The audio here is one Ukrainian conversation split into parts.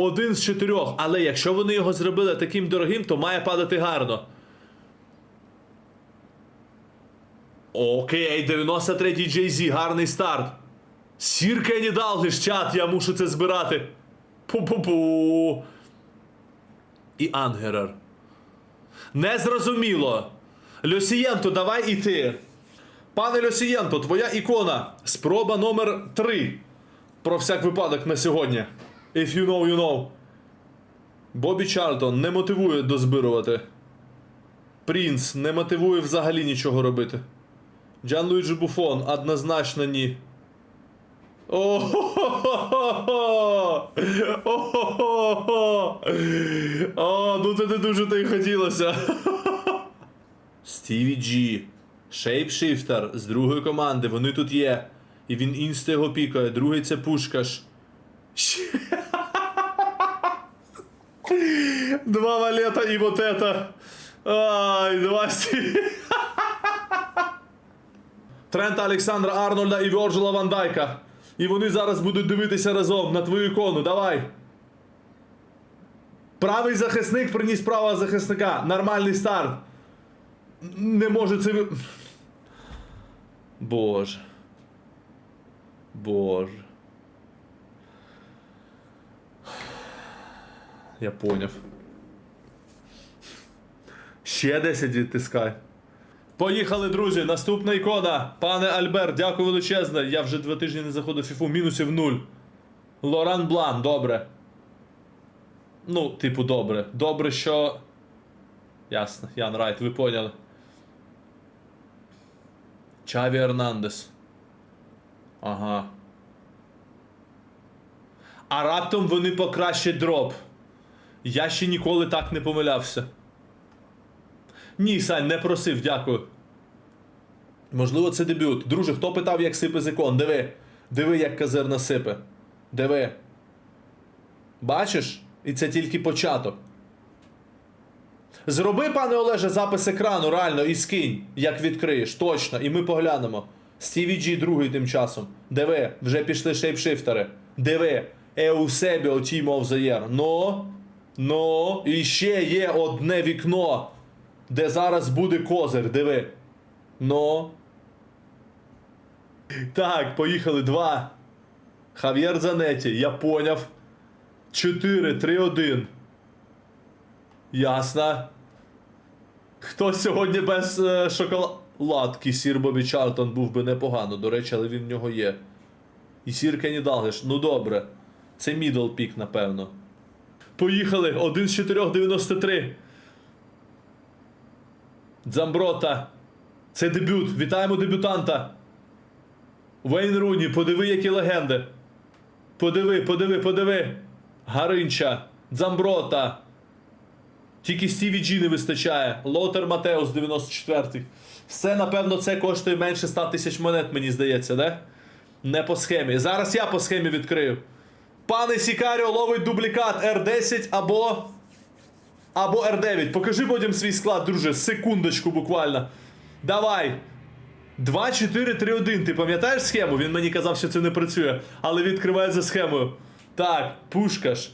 Один з чотирьох. Але якщо вони його зробили таким дорогим, то має падати гарно. Окей, 93-й Jay-Z, гарний старт. Сір Кенні Далгліш, чат, я мушу це збирати. Пу-пу-пу. І Ангерер. Незрозуміло. Льосієнто, давай іти. Пане Льосієнто, твоя ікона. Спроба номер 3. Про всяк випадок на сьогодні. If you know, you know. Бобі Чарлтон не мотивує дозбирувати. Принц не мотивує взагалі нічого робити. Джан Луїджі Буфон однозначно ні. О-хо-хо-хо-хо! Ну це не дуже то й хотілося. Стіві Джі. Шейпшифтер з другої команди, вони тут є. І він інста його пікає. Другий це пушкаш. Два валета і вот это. Ай, два. Трента Олександра Арнольда і Вьорджила Ван Дайка. І вони зараз будуть дивитися разом на твою ікону. Давай. Правий захисник приніс правого захисника. Нормальний старт. Не може це. Боже. Боже. Я поняв. Ще 10 відтискай. Поїхали, друзі. Наступна ікона. Пане Альберт, дякую величезне. Я вже два тижні не заходив в фіфу. Мінусів нуль. Лоран Блан, добре. Ну, типу, добре. Добре, що. Ясно, Ян Райт, ви поняли. Чаві Ернандес. Ага. А раптом вони покращать дроп. Я ще ніколи так не помилявся. Ні, Сань, не просив, дякую. Можливо, це дебют. Друже, хто питав, як сипе з? Диви. Диви, як казирна сипе. Диви. Бачиш? І це тільки початок. Зроби, пане Олеже, запис екрану, реально, і скинь, як відкриєш, точно, і ми поглянемо. Стіві Джі другий тим часом. Диви, вже пішли шейпшифтери. Диви, е у себе о Team of the Year. Ну, ну, і ще є одне вікно, де зараз буде козир, диви. Ну. Так, поїхали. Два. Хав'єр Занеті, я поняв. 4, 3, 1. Ясно. Хто сьогодні без е, шоколадки? Сір Бобі Чартон був би непогано, до речі, але він в нього є. І сір Кенні Далгеш. Ну добре. Це мідл пік, напевно. Поїхали. 1 з 4, 93. Дзамброта. Це дебют. Вітаємо дебютанта. Вейн Руні, подиви, які легенди. Подиви, подиви, подиви. Гаринча. Дзамброта. Тільки Стіві Джі не вистачає. Лотер Матеус 94-й. Все, напевно, це коштує менше 100 тисяч монет, мені здається, не? Не по схемі. Зараз я по схемі відкрию. Пане Сікаріо ловить дублікат R10 або. Або R9. Покажи потім свій склад, друже. Секундочку буквально. Давай. 2, 4, 3, 1. Ти пам'ятаєш схему? Він мені казав, що це не працює. Але відкриває за схемою. Так, пушкаш.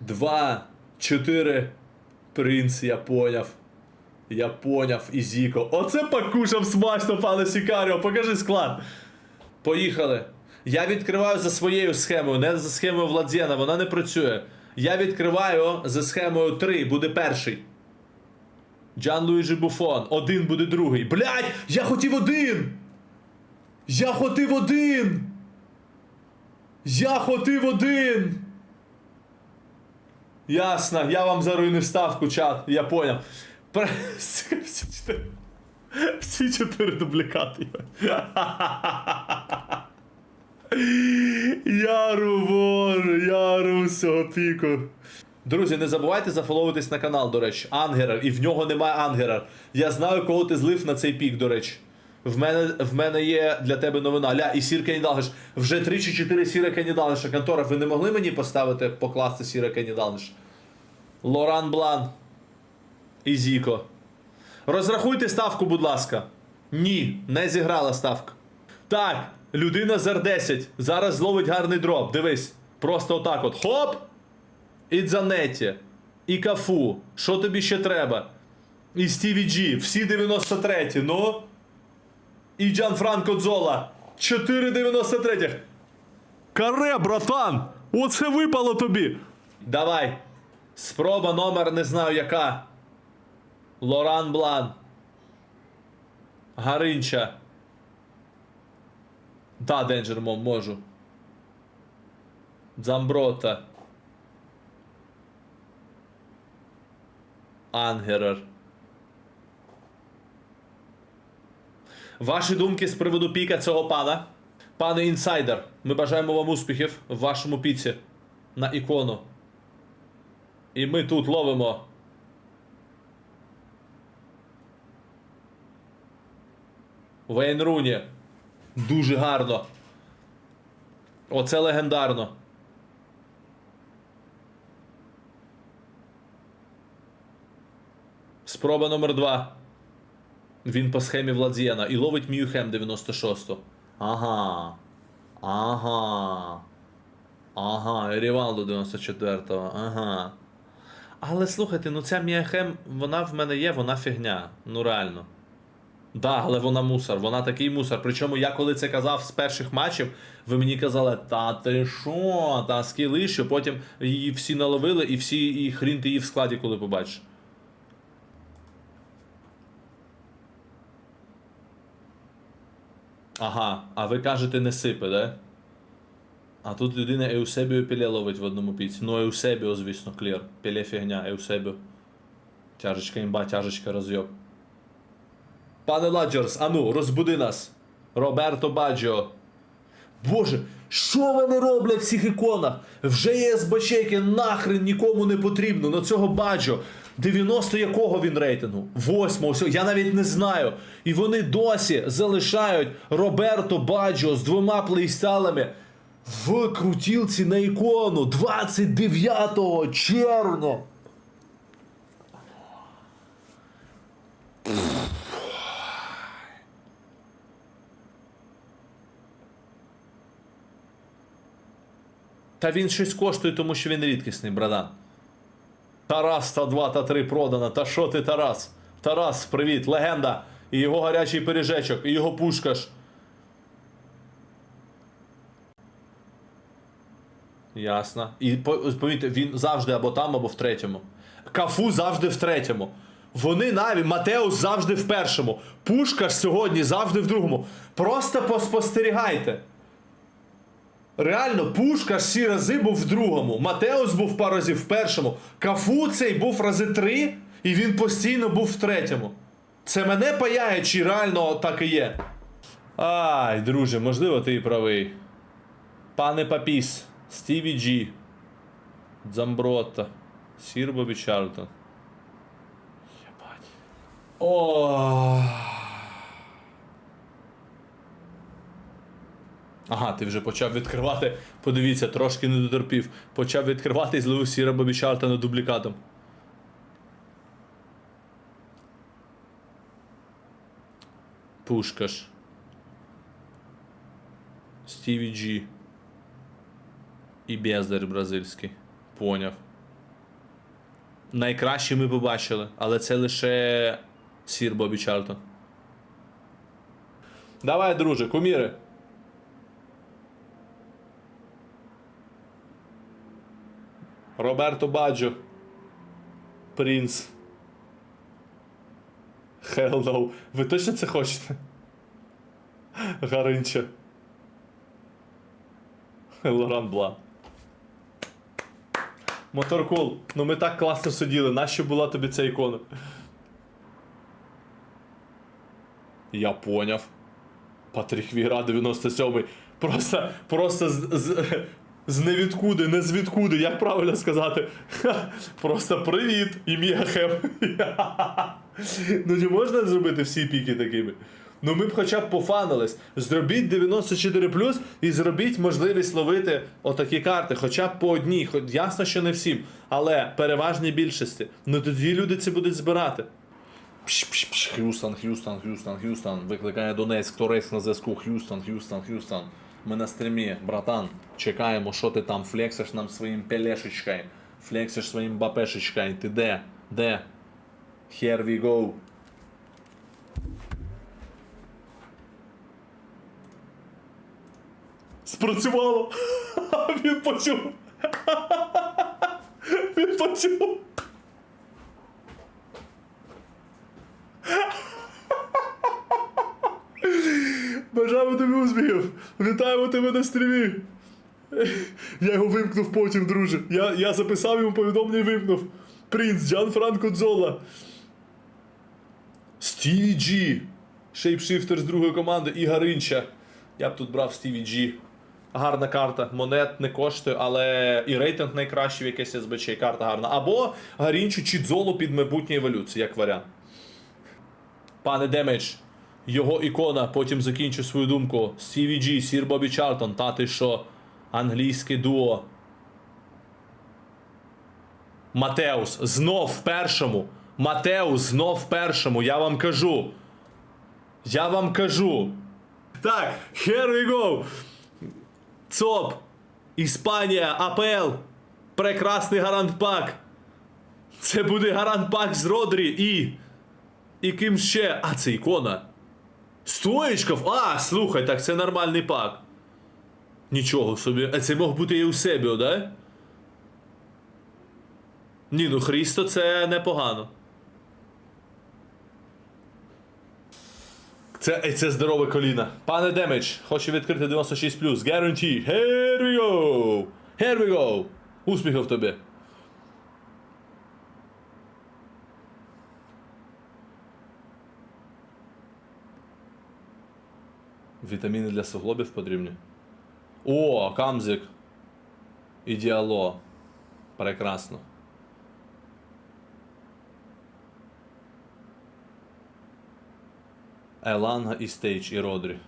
Два, чотири. Принц, я поняв. Я поняв, Ізіко. Оце покушав смачно, пане Сікаріо. Покажи склад. Поїхали. Я відкриваю за своєю схемою, не за схемою Владзєна, вона не працює. Я відкриваю за схемою 3, буде перший. Джан Луїджі Буфон. Один буде другий. Блять! Я хотів один! Я хотів один! Я хотів один! Ясно, я вам заруйнив ставку, чат, я поняв. Всі чотири дублікати. Яру, боже, яру всього піку. Друзі, не забувайте зафоловитись на канал, до речі. Ангерер, і в нього немає ангерер. Я знаю, кого ти злив на цей пік, до речі. В мене, в мене є для тебе новина. Ля, і Сір Кенідалгеш. Вже 3 чи 4 Сіра Кенідалгеша. Контора, ви не могли мені поставити, покласти Сіра Кенідалгеш? Лоран Блан. І Зіко. Розрахуйте ставку, будь ласка. Ні, не зіграла ставка. Так, Людина з R10. Зараз зловить гарний дроп. Дивись. Просто отак от. Хоп! І Дзанетті. І Кафу. Що тобі ще треба? І Стіві Джі. Всі 93. Ну. І Джан Франко Дзола. 4,93. Каре, братан! Оце випало тобі. Давай. Спроба номер не знаю яка. Лоран Блан. Гаринча. Да, Денджер Мом, можу. Дзамброта. Ангерер. Ваші думки з приводу піка цього пана? Пане інсайдер, ми бажаємо вам успіхів в вашому піці на ікону. І ми тут ловимо. Вейн Руні. Дуже гарно. Оце легендарно. Спроба номер 2. Він по схемі Владзіяна і ловить Мюхем 96-ту. Ага. Ага. Ага, і Рівалду 94-го. Ага. Але слухайте, ну ця Міахем, вона в мене є, вона фігня. Ну реально. Да, але вона мусор, вона такий мусор. Причому я коли це казав з перших матчів, ви мені казали, та ти що, та скіли, що потім її всі наловили і всі і хрін ти її в складі, коли побачиш. Ага, а ви кажете не сипе, да? А тут людина Еусебіо Піле ловить в одному піці. Ну, Еусебіо, звісно, клір. Піле фігня, Еусебіо. Тяжечка імба, тяжечка розйоб. Пане Ладжерс, ану, розбуди нас. Роберто Баджо. Боже, що вони роблять в цих іконах? Вже є СБЧ, нахрен нікому не потрібно. На цього Баджо. 90 якого він рейтингу? Восьмого, всього, я навіть не знаю. І вони досі залишають Роберто Баджо з двома плейстайлами в крутілці на ікону 29 червня. Та він щось коштує, тому що він рідкісний, братан. Тарас та 2 та 3 продано. Та що ти, Тарас? Тарас, привіт, легенда. І його гарячий пиріжечок, і його пушкаш. Ясно. І по- він завжди або там, або в третьому. Кафу завжди в третьому. Вони навіть, Матеус завжди в першому. Пушкаш сьогодні завжди в другому. Просто поспостерігайте. Реально, Пушка всі рази був в другому. Матеус був пару разів в першому. Кафу цей був рази три, і він постійно був в третьому. Це мене паяє, чи реально так і є. Ай, друже, можливо, ти і правий. Пане Папіс, Стіві Джі, Дзамбротта, Сір Бобі Єбать. О. Ага, ти вже почав відкривати. Подивіться, трошки не дотерпів. Почав відкривати і Сіра Бобі Чарлтона дублікатом. Пушкаш. Стіві Джі. І Бездар бразильський. Поняв. Найкраще ми побачили, але це лише Сір Бобі Чарлтон. Давай, друже, куміри. Роберто Баджо. Принц. Hello. Ви точно це хочете? Гаринча. Лоран Бла. Моторкул. Ну ми так класно сиділи. Нащо була тобі ця ікона? Я поняв. Патрік Віра 97 Просто, просто з, з, з невідкуди, не звідкуди, як правильно сказати. Просто привіт, ім'я Хем. Ну не можна зробити всі піки такими. Ну ми б хоча б пофанились. Зробіть 94 і зробіть можливість ловити отакі карти, хоча б по одній. Ясно, що не всім, але переважній більшості. Ну тоді люди це будуть збирати. Х'юстон, Х'юстон, Х'юстон, Х'юстон. Викликає Донецьк, Торецьк на зв'язку. Х'юстон, Х'юстон, Х'юстон. Ми на стрімі, братан. Чекаємо, що ти там флексиш нам своїм пелешечкою. Флексиш своїм бапешечкою. Ти де? Де? Here we go. Спрацювало! Він почув! Він почув! Бажаємо тобі успіхів! Вітаємо тебе на стрімі! Я його вимкнув потім, друже. Я, я записав йому повідомлення і вимкнув. Принц Джан Франко Дзола. Стіві Джі. Шейпшифтер з другої команди і Гаринча. Я б тут брав Стіві Джі. Гарна карта. Монет не коштує, але і рейтинг найкращий в якесь СБЧ, карта гарна. Або Гарінчу чи Дзолу під майбутнє еволюцію, як варіант. Пане Демедж, його ікона, потім закінчу свою думку. Джі, Сір Бобі Чартон, та ти що? Англійське дуо. Матеус знов в першому. Матеус знов в першому. Я вам кажу. Я вам кажу. Так, here we go. ЦОП. Іспанія, АПЛ. Прекрасний гарант пак. Це буде гарант пак з Родрі і. І ким ще? А, це ікона. Стоєчков? А, слухай, так це нормальний пак. Нічого собі. А це мог бути і у себе, да? Ні, ну Хрісто це непогано. Це, це здорове коліна. Пане Демедж, хочу відкрити 96 Guarantee. Here we go! Here we go! Успіхів тобі! Вітаміни для суглобів потрібні. О, камзик. Ідеало. Прекрасно. Еланга і Стейдж і Родрі.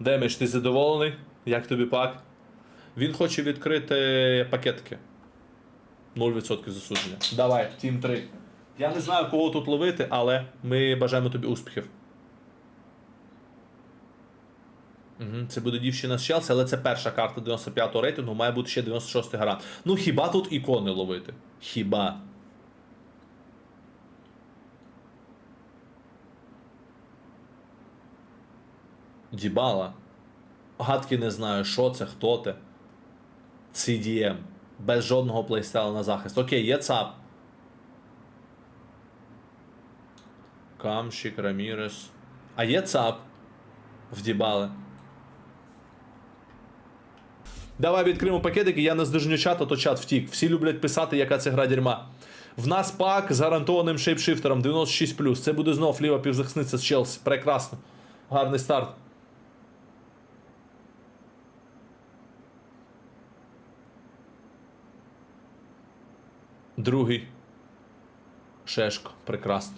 Демедж, ти задоволений? Як тобі пак? Він хоче відкрити пакетки. 0% засудження. Давай, тім 3. Я не знаю, кого тут ловити, але ми бажаємо тобі успіхів. Це буде дівчина з Челсі, але це перша карта 95-го рейтингу, має бути ще 96-й гарант. Ну хіба тут ікони ловити? Хіба? Дібала. Гадки не знаю, що це, хто те. CDM. Без жодного плейстайла на захист. Окей, є ЦАП. Камщик, Рамірес. А є ЦАП. В Дібали. Давай відкриємо пакетики, я не здожню чат, а то чат втік. Всі люблять писати, яка це гра дерьма. В нас пак з гарантованим шейпшифтером 96. Це буде знов ліва півзахисниця з Челсі. Прекрасно. Гарний старт. Другий. Шешко. Прекрасно.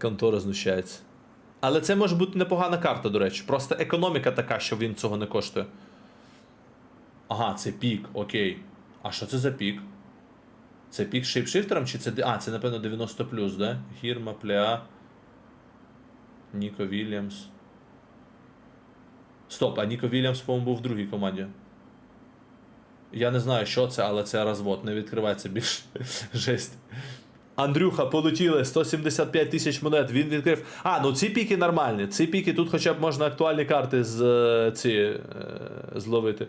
Контора знущається. Але це може бути непогана карта, до речі. Просто економіка така, що він цього не коштує. Ага, це пік, окей. А що це за пік? Це пік з шейпшифтером чи це. А, це напевно 90 да? Гірма, Плеа. Ніко Вільямс. Стоп, а Ніко Вільямс, по-моєму, був в другій команді. Я не знаю, що це, але це розвод. Не відкривається більше. Жесть. Андрюха, полетіли 175 тисяч монет. Він відкрив. А, ну ці піки нормальні. Ці піки тут хоча б можна актуальні карти з е, ці е, зловити.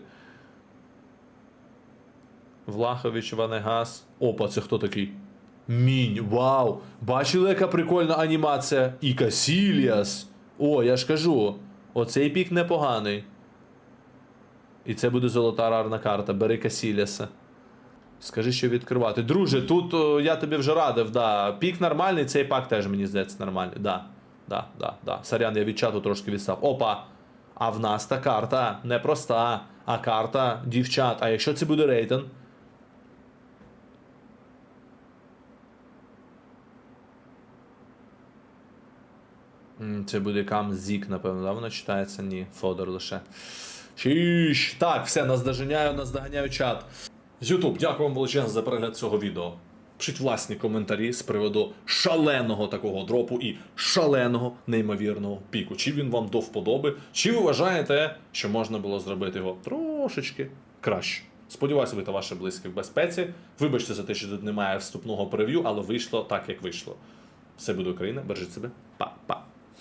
Влахович, Ванегас. Опа, це хто такий? Мінь, вау! Бачили, яка прикольна анімація? І Касіліас. О, я ж кажу. Оцей пік непоганий. І це буде золота рарна карта. Бери Касіліаса. Скажи, що відкривати. Друже, тут о, я тобі вже радив, да. Пік нормальний, цей пак теж мені здається нормальний. Да. Да, да, да. Сорян, я від чату трошки відстав. Опа! А в нас та карта не проста, а карта дівчат. А якщо це буде рейтинг? Це буде Камзік, напевно, да? Воно читається? Ні, Фодор лише. Чіш. Так, все, наздоженяю, наздоганяю чат. Ютуб, дякую вам величезно за перегляд цього відео. Пишіть власні коментарі з приводу шаленого такого дропу і шаленого неймовірного піку. Чи він вам до вподоби, чи ви вважаєте, що можна було зробити його трошечки краще. Сподіваюся, ви та ваші близькі в безпеці. Вибачте за те, що тут немає вступного прев'ю, але вийшло так, як вийшло. Все буде Україна, бережіть себе. Па-па.